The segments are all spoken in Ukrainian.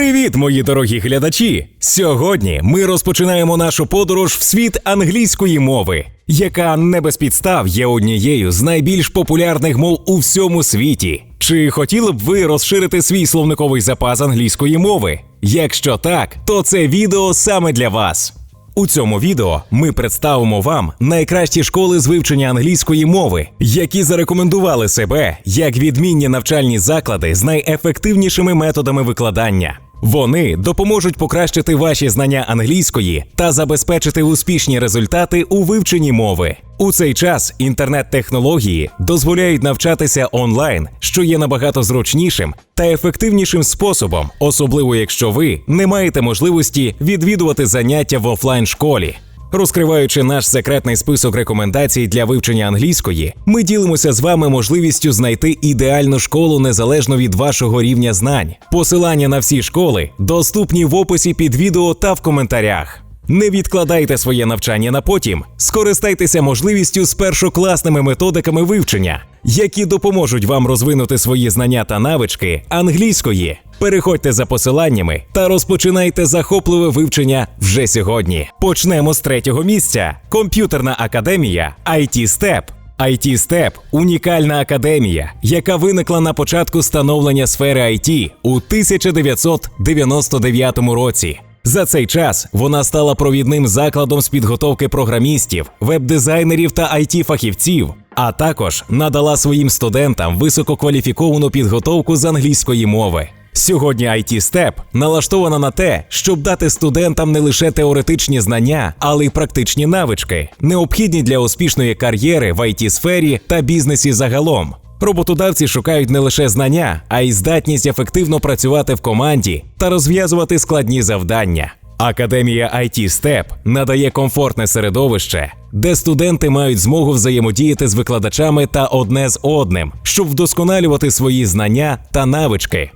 Привіт, мої дорогі глядачі! Сьогодні ми розпочинаємо нашу подорож в світ англійської мови, яка не без підстав є однією з найбільш популярних мов у всьому світі. Чи хотіли б ви розширити свій словниковий запас англійської мови? Якщо так, то це відео саме для вас. У цьому відео ми представимо вам найкращі школи з вивчення англійської мови, які зарекомендували себе як відмінні навчальні заклади з найефективнішими методами викладання. Вони допоможуть покращити ваші знання англійської та забезпечити успішні результати у вивченні мови. У цей час інтернет-технології дозволяють навчатися онлайн, що є набагато зручнішим та ефективнішим способом, особливо якщо ви не маєте можливості відвідувати заняття в офлайн школі. Розкриваючи наш секретний список рекомендацій для вивчення англійської, ми ділимося з вами можливістю знайти ідеальну школу незалежно від вашого рівня знань. Посилання на всі школи доступні в описі під відео та в коментарях. Не відкладайте своє навчання на потім, скористайтеся можливістю з першокласними методиками вивчення, які допоможуть вам розвинути свої знання та навички англійської. Переходьте за посиланнями та розпочинайте захопливе вивчення вже сьогодні. Почнемо з третього місця: комп'ютерна академія IT STEP. IT STEP – унікальна академія, яка виникла на початку становлення сфери IT у 1999 році. За цей час вона стала провідним закладом з підготовки програмістів, веб-дизайнерів та it фахівців а також надала своїм студентам висококваліфіковану підготовку з англійської мови. Сьогодні IT STEP налаштована на те, щоб дати студентам не лише теоретичні знання, але й практичні навички, необхідні для успішної кар'єри в it сфері та бізнесі загалом. Роботодавці шукають не лише знання, а й здатність ефективно працювати в команді та розв'язувати складні завдання. Академія IT STEP надає комфортне середовище, де студенти мають змогу взаємодіяти з викладачами та одне з одним, щоб вдосконалювати свої знання та навички.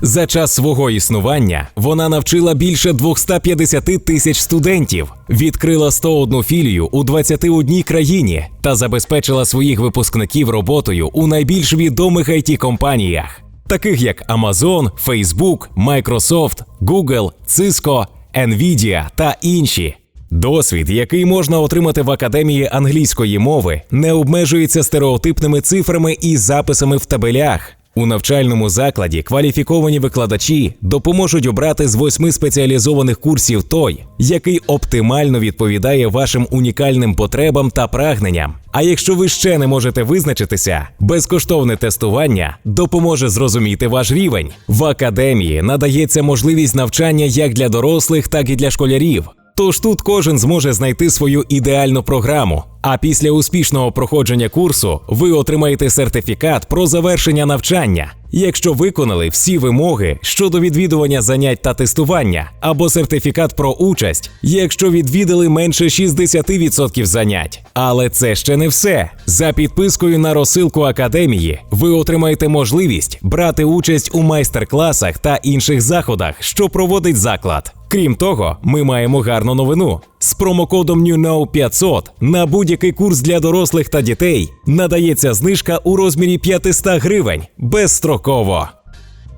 За час свого існування вона навчила більше 250 тисяч студентів, відкрила 101 філію у 21 країні та забезпечила своїх випускників роботою у найбільш відомих it компаніях, таких як Amazon, Facebook, Microsoft, Google, Cisco, Nvidia та інші. Досвід, який можна отримати в академії англійської мови, не обмежується стереотипними цифрами і записами в табелях. У навчальному закладі кваліфіковані викладачі допоможуть обрати з восьми спеціалізованих курсів той, який оптимально відповідає вашим унікальним потребам та прагненням. А якщо ви ще не можете визначитися, безкоштовне тестування допоможе зрозуміти ваш рівень. В академії надається можливість навчання як для дорослих, так і для школярів. Тож тут кожен зможе знайти свою ідеальну програму. А після успішного проходження курсу ви отримаєте сертифікат про завершення навчання, якщо виконали всі вимоги щодо відвідування занять та тестування, або сертифікат про участь, якщо відвідали менше 60% занять. Але це ще не все. За підпискою на розсилку академії ви отримаєте можливість брати участь у майстер-класах та інших заходах, що проводить заклад. Крім того, ми маємо гарну новину. З промокодом newnow 500 на будь-який курс для дорослих та дітей надається знижка у розмірі 500 гривень безстроково.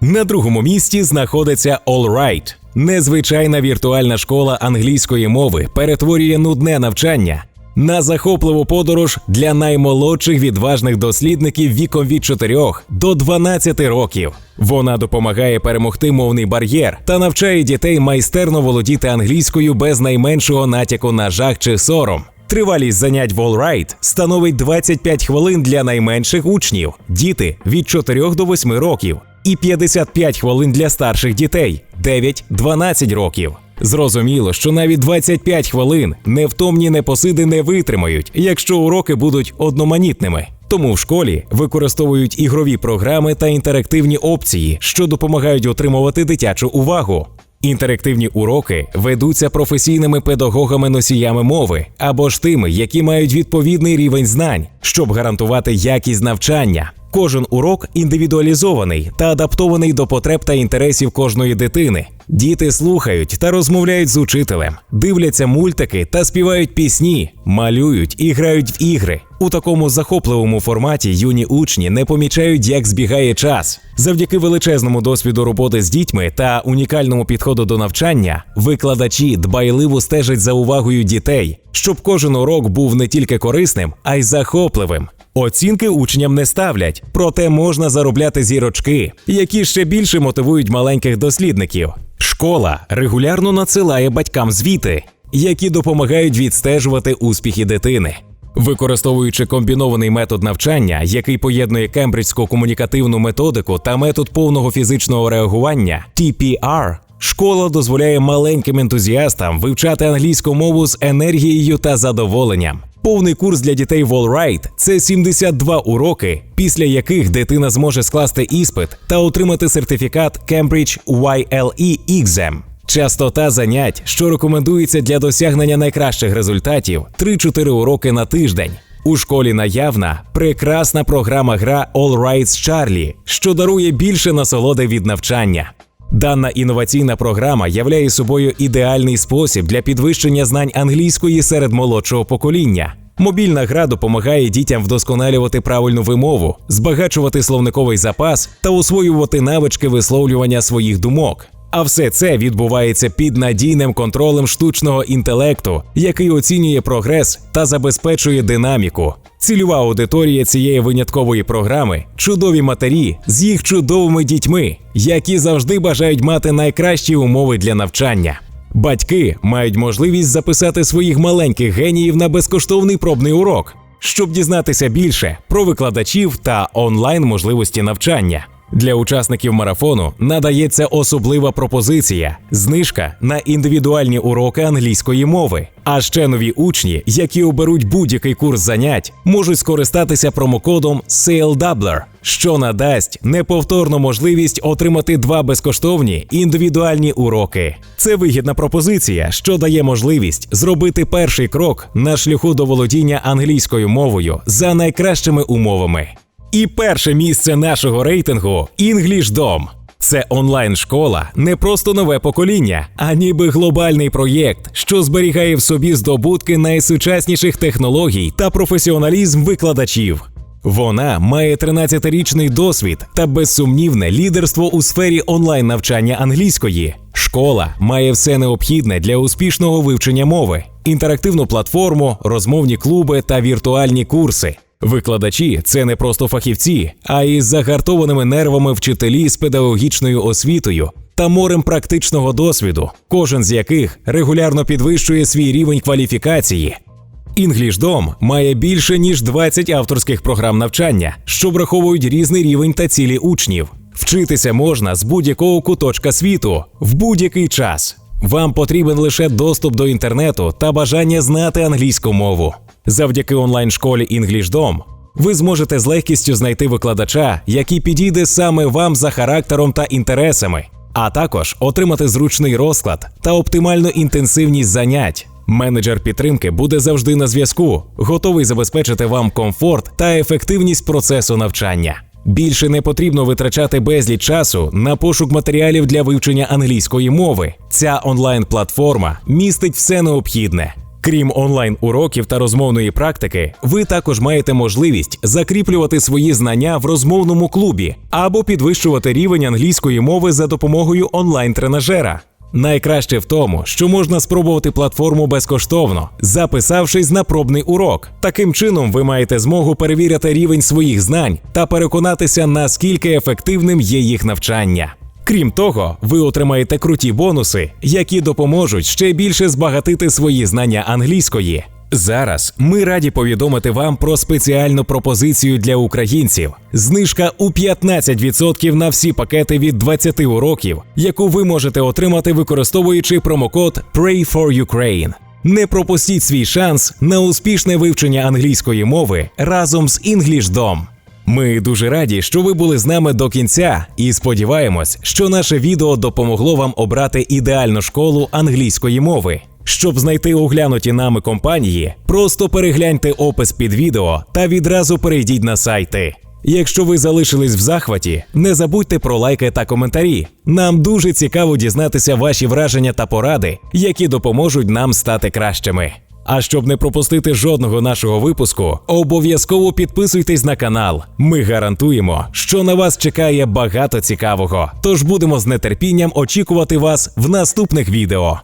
На другому місці знаходиться AllRight. Незвичайна віртуальна школа англійської мови перетворює нудне навчання на захопливу подорож для наймолодших відважних дослідників віком від 4 до 12 років. Вона допомагає перемогти мовний бар'єр та навчає дітей майстерно володіти англійською без найменшого натяку на жах чи сором. Тривалість занять в Allright становить 25 хвилин для найменших учнів, діти від 4 до 8 років, і 55 хвилин для старших дітей 9-12 років. Зрозуміло, що навіть 25 хвилин невтомні непосиди не витримають, якщо уроки будуть одноманітними. Тому в школі використовують ігрові програми та інтерактивні опції, що допомагають отримувати дитячу увагу. Інтерактивні уроки ведуться професійними педагогами-носіями мови або ж тими, які мають відповідний рівень знань, щоб гарантувати якість навчання. Кожен урок індивідуалізований та адаптований до потреб та інтересів кожної дитини. Діти слухають та розмовляють з учителем, дивляться мультики та співають пісні, малюють і грають в ігри. У такому захопливому форматі юні учні не помічають, як збігає час. Завдяки величезному досвіду роботи з дітьми та унікальному підходу до навчання, викладачі дбайливо стежать за увагою дітей, щоб кожен урок був не тільки корисним, а й захопливим. Оцінки учням не ставлять, проте можна заробляти зірочки, які ще більше мотивують маленьких дослідників. Школа регулярно надсилає батькам звіти, які допомагають відстежувати успіхи дитини. Використовуючи комбінований метод навчання, який поєднує кембриджську комунікативну методику та метод повного фізичного реагування TPR, школа дозволяє маленьким ентузіастам вивчати англійську мову з енергією та задоволенням. Повний курс для дітей Wallride – це 72 уроки, після яких дитина зможе скласти іспит та отримати сертифікат Cambridge YLE Exam. Частота занять, що рекомендується для досягнення найкращих результатів 3-4 уроки на тиждень. У школі наявна прекрасна програма гра All Rights Charlie, що дарує більше насолоди від навчання. Дана інноваційна програма являє собою ідеальний спосіб для підвищення знань англійської серед молодшого покоління. Мобільна гра допомагає дітям вдосконалювати правильну вимову, збагачувати словниковий запас та освоювати навички висловлювання своїх думок. А все це відбувається під надійним контролем штучного інтелекту, який оцінює прогрес та забезпечує динаміку. Цільова аудиторія цієї виняткової програми чудові матері з їх чудовими дітьми, які завжди бажають мати найкращі умови для навчання. Батьки мають можливість записати своїх маленьких геніїв на безкоштовний пробний урок, щоб дізнатися більше про викладачів та онлайн можливості навчання. Для учасників марафону надається особлива пропозиція знижка на індивідуальні уроки англійської мови. А ще нові учні, які оберуть будь-який курс занять, можуть скористатися промокодом SALEDOUBLER, що надасть неповторну можливість отримати два безкоштовні індивідуальні уроки. Це вигідна пропозиція, що дає можливість зробити перший крок на шляху до володіння англійською мовою за найкращими умовами. І перше місце нашого рейтингу EnglishDom. Це онлайн-школа, не просто нове покоління, а ніби глобальний проєкт, що зберігає в собі здобутки найсучасніших технологій та професіоналізм викладачів. Вона має 13-річний досвід та безсумнівне лідерство у сфері онлайн навчання англійської. Школа має все необхідне для успішного вивчення мови: інтерактивну платформу, розмовні клуби та віртуальні курси. Викладачі це не просто фахівці, а й з загартованими нервами вчителі з педагогічною освітою та морем практичного досвіду, кожен з яких регулярно підвищує свій рівень кваліфікації. EnglishDom має більше ніж 20 авторських програм навчання, що враховують різний рівень та цілі учнів. Вчитися можна з будь-якого куточка світу в будь-який час. Вам потрібен лише доступ до інтернету та бажання знати англійську мову. Завдяки онлайн-школі EnglishDom ви зможете з легкістю знайти викладача, який підійде саме вам за характером та інтересами, а також отримати зручний розклад та оптимальну інтенсивність занять. Менеджер підтримки буде завжди на зв'язку, готовий забезпечити вам комфорт та ефективність процесу навчання. Більше не потрібно витрачати безліч часу на пошук матеріалів для вивчення англійської мови. Ця онлайн-платформа містить все необхідне. Крім онлайн уроків та розмовної практики, ви також маєте можливість закріплювати свої знання в розмовному клубі або підвищувати рівень англійської мови за допомогою онлайн-тренажера. Найкраще в тому, що можна спробувати платформу безкоштовно, записавшись на пробний урок. Таким чином, ви маєте змогу перевіряти рівень своїх знань та переконатися, наскільки ефективним є їх навчання. Крім того, ви отримаєте круті бонуси, які допоможуть ще більше збагатити свої знання англійської. Зараз ми раді повідомити вам про спеціальну пропозицію для українців: знижка у 15% на всі пакети від 20 уроків, яку ви можете отримати, використовуючи промокод Pray for Ukraine. Не пропустіть свій шанс на успішне вивчення англійської мови разом з EnglishDom. Ми дуже раді, що ви були з нами до кінця, і сподіваємось, що наше відео допомогло вам обрати ідеальну школу англійської мови. Щоб знайти оглянуті нами компанії, просто перегляньте опис під відео та відразу перейдіть на сайти. Якщо ви залишились в захваті, не забудьте про лайки та коментарі. Нам дуже цікаво дізнатися ваші враження та поради, які допоможуть нам стати кращими. А щоб не пропустити жодного нашого випуску, обов'язково підписуйтесь на канал. Ми гарантуємо, що на вас чекає багато цікавого. Тож будемо з нетерпінням очікувати вас в наступних відео.